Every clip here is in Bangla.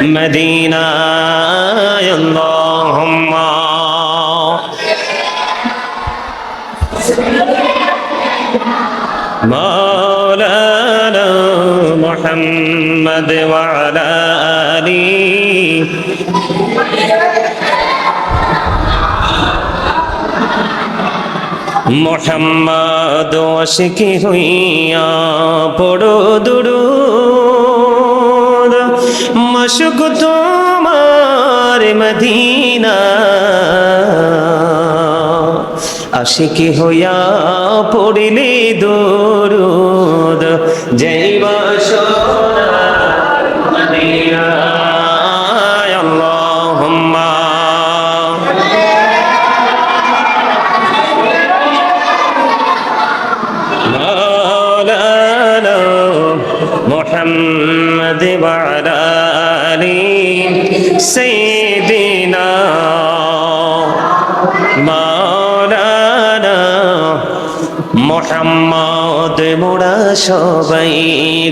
مدينة اللهم مولانا محمد وعلى آله মোহাম্মদ ওশিকি হইয়া পড়ো দুরুদ মশুক তোমার মদিনা। আশিকি হইয়া পড়িলে দুরুদ জৈবা সবাই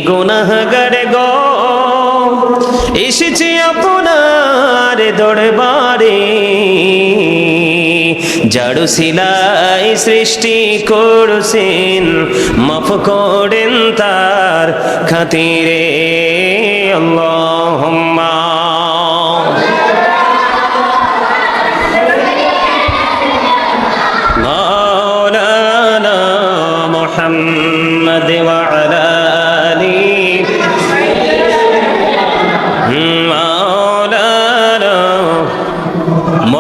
গুনাহগার গো। এসেছি আপনার দরবারে জাড়ু সিলাই সৃষ্টি করছেন, মাফ করেন তার খাতিরে। আল্লাহুম্মা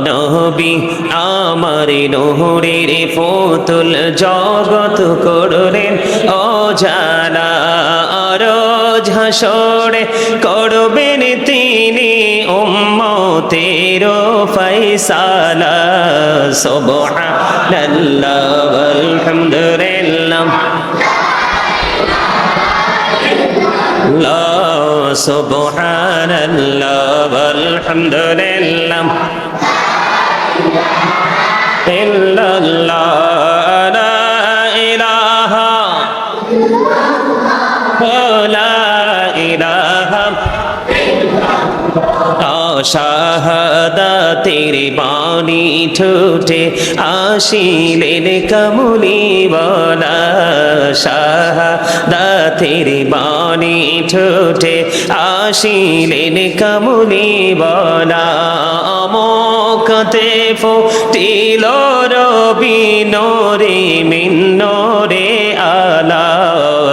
নবী, আমার নহরের ফতুল জগত করলেন। অজানা রোজ করবেন তিনি উম্মতের ফয়সালা। সুবহানাল্লাহ, আলহামদুলিল্লাহ। লা সুবহানাল্লাহ আলহামদুলিল্লাহ ইল্লাল্লাহ। শাহাদাতের বাণী ঠোঁটে আসিলেন কমলি বলা। শাহাদাতের বাণী ঠোঁটে আসিলেন কমলি বলা। মকতে ফুটিল রবি নোরে, মিন্নরে আলা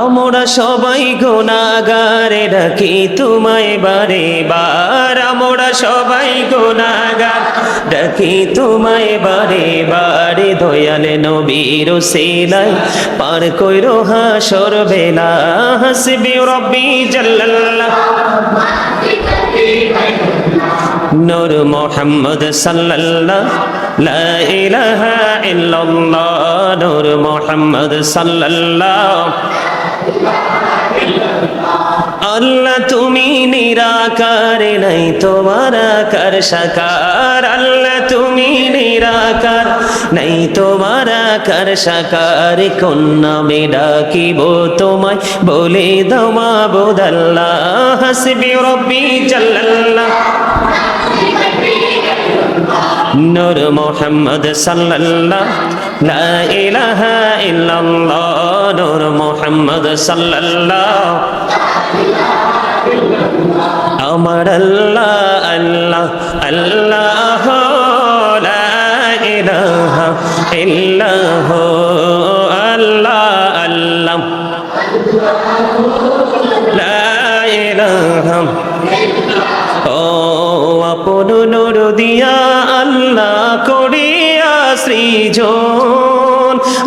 আমরা সবাই গুণাগারে ডাকি তোমায় বারে বার। আমরা সবাই গুণাগার ডাকি তোমায় বারে বারে। দয়ালে নবীর সেলাই পার কইরো হাসর বেলা, হাসবি রব্বি জাল্লাল্লাহ। নূর মোহাম্মদ সাল্লাল্লাহ, লা ইলাহা ইল্লাল্লাহ। নূর মোহাম্মদ সাল্লাল্লাহ। আল্লাহ, তুমি নিরাকার নাই, তোমার আকার সাকার। আল্লাহ, তুমি নিরাকার নাই, তোমার আকার সাকার। কোন নামে ডাকিব তোমায়? বলে দমা বোদাল্লাহ হাসবি রব্বি জাল্লাল্লাহ। নূর মোহাম্মদ সাল্লাল্লাহ, লা ইলাহা ইল্লাল্লাহ। নূর মোহাম্মদ সাল্লাল্লাহ। আমার আল্লাহ আল্লাহ আল্লাহ। আল্লাহ আল্লাহ ও আপন নূর দিয়া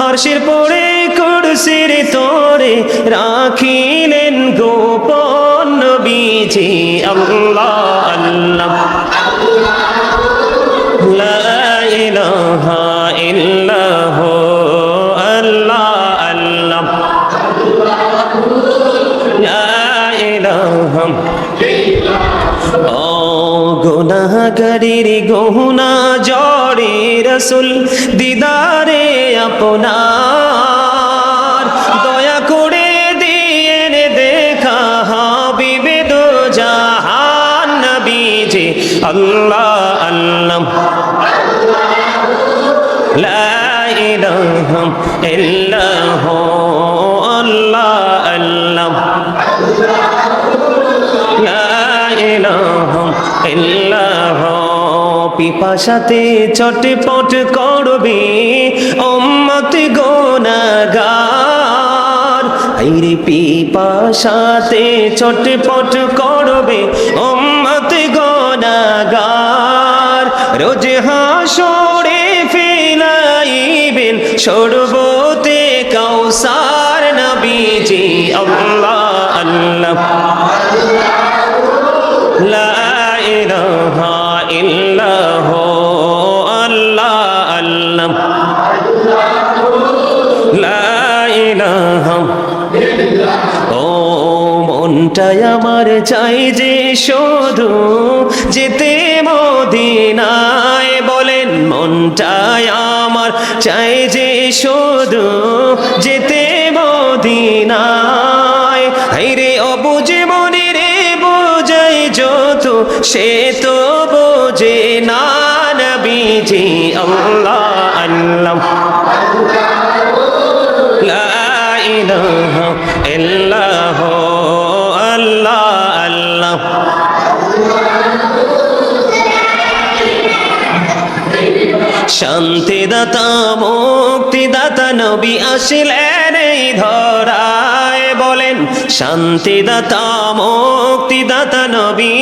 আরশের পরে কুরসির তোরে রাখিলেন গোপন লা ইলাহা ও গুনাহগারির গহুনা জড়ে রসুল দিদারে আপনার আল্লাহ আল্লাহ আল্লাহ আল্লাহ পিপাসাতে চটপট করবে উম্মত গোনাগার আইরে পিপাসাতে চটপট করবে উম্মত রোজ হাসরে ফিলাইবেন সরবতে কাউসার নবীজি। আল্লাহ আল্লাহ। আল্লাহ ও মনটাই আমার চাই যে শুধু মদিনায় হাইরে অবুঝে মনে রে, বোঝাই যত, সে তো বোঝে না নবীজি আল্লাহ আল্লাহ লা ইলাহা ইল্লাহ নবী আসিলেন ধরায় বলেন, শান্তিদাতা, মুক্তিদাতা নবী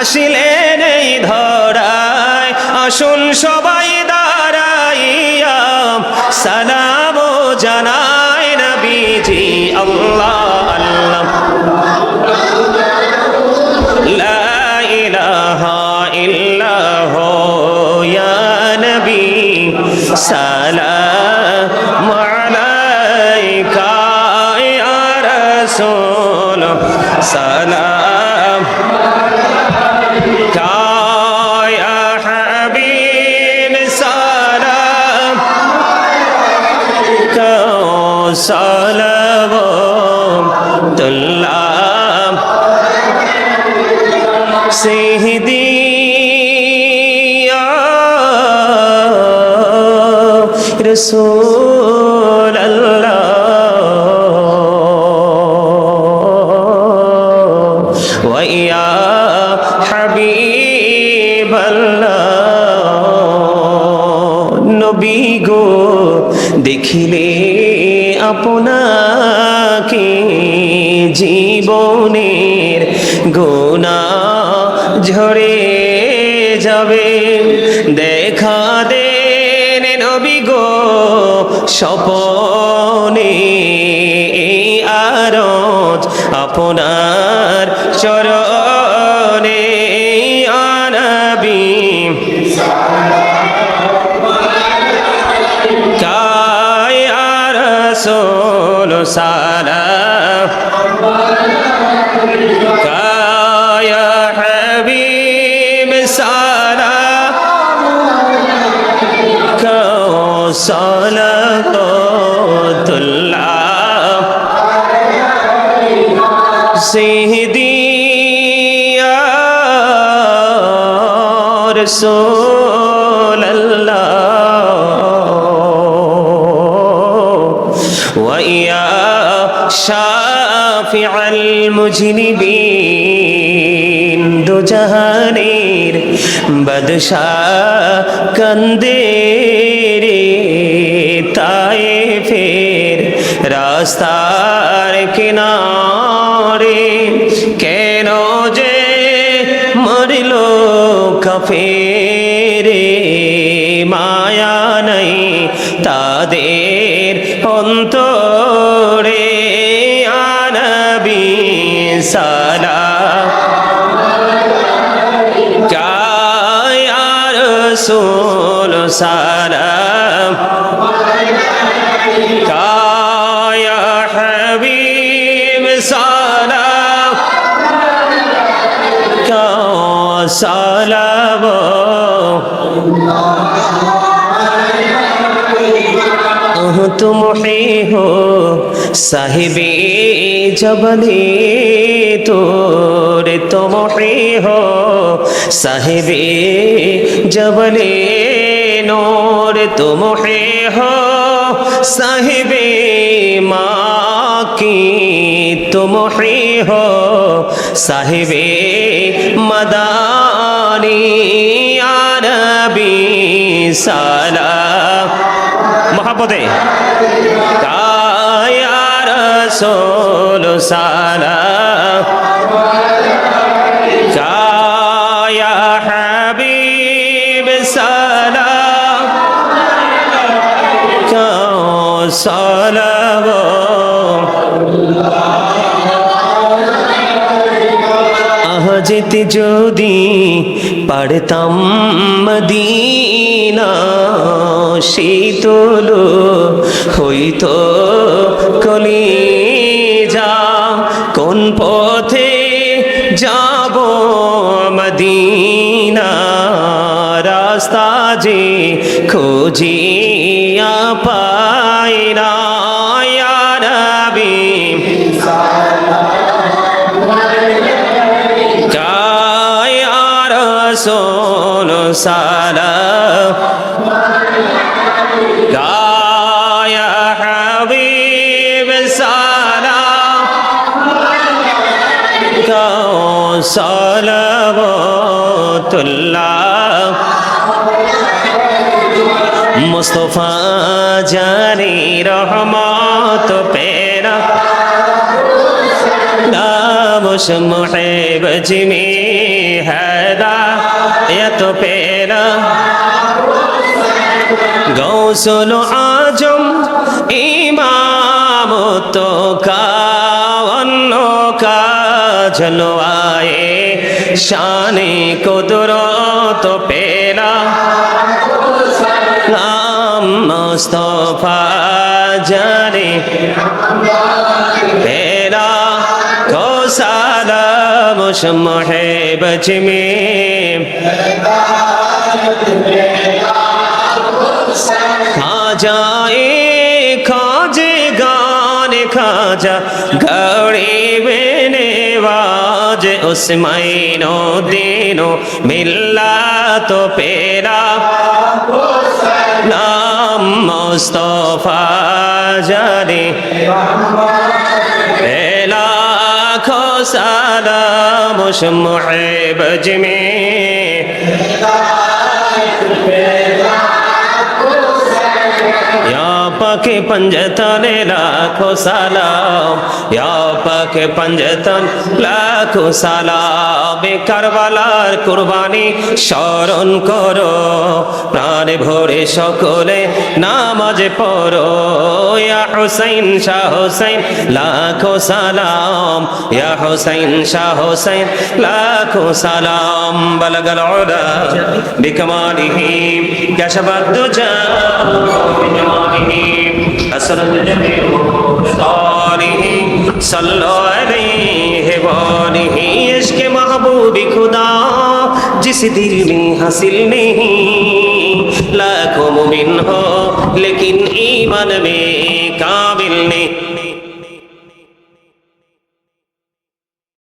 আসিলেন এই ধরায়। আসুন সবাই দাঁড়াইয়া, সালাম জানায় নবীজি, আল্লাহ আল্লাহ। لا سلام يا حبيب سلام سلام الله سيدي يا رسول নবী গো, দেখিলে আপনাকে জীবনের গোনা ঝরে যাবে। দেখা দেন নবী গো, স্বপনে আরজ আপনার সালাম কায়া হাবিব সালাম মুজনিবিন দু জাহানের বাদশাহ কান্দে রে। তাই ফের রাস্তার কিনারে কেন যে মরিল কাফেরে সোল সালাম কায়া হাবিব সালাম কা সালাম সাহেবে জবনে তোর তোমে হো সাহেবে জবনে নোর তোমে হো সাহেবে মা কি তোমে হো সাহেবে, মদানি আরবি সালা। মহাপদে। তা সোল সালা কায়া হাবিব সালা যেতে যদি পারতাম মদিনা শীতল হইতো কলি যা কোন পথে যাব মদিনা? রাস্তা যে খোঁজিয়া পাই রসোল সালাম গায়া হাবিব সালাম গাও সালামতুল্লাহ মুস্তফা জানি রহমত পেরা নামশ মুহেব জিমি হেদা এত পেরা। গৌসল আজম ইমাম তো কান্ন কাজলো আয়ে শানি কুদুর তো পেরা। নাম মস্তফা জানি পেরা। কৌসালাম সমহে বজমে খাজায়ে খাজে গানে খাজা গড়ে বেনে বাজ উসমাইনো দিনো মিল্লা তো পেরা নাম মুস্তফা জানে লাখো সালাম মুহিব জমে या পাকে পঞ্জতলে লাখো সালাম ইয়া পাকে পঞ্জতন লাখো সালাম কারবালার কুরবানি স্মরণ করো প্রাণে ভরে সকলে নামাজ পড়ো ইয়া হুসাইন শাহ হুসাইন লাখো সালাম ইয়া হুসাইন শাহ হুসাইন লাখো সালাম বলগল ওরা বিকমালিহি Oh, my God. أسرد جميع طاره صلو علیہ وآلہ عشق محبوب خدا جس دل میں حاصل نہیں لاکھوں مبن ہو لیکن ایمان میں قابل نہیں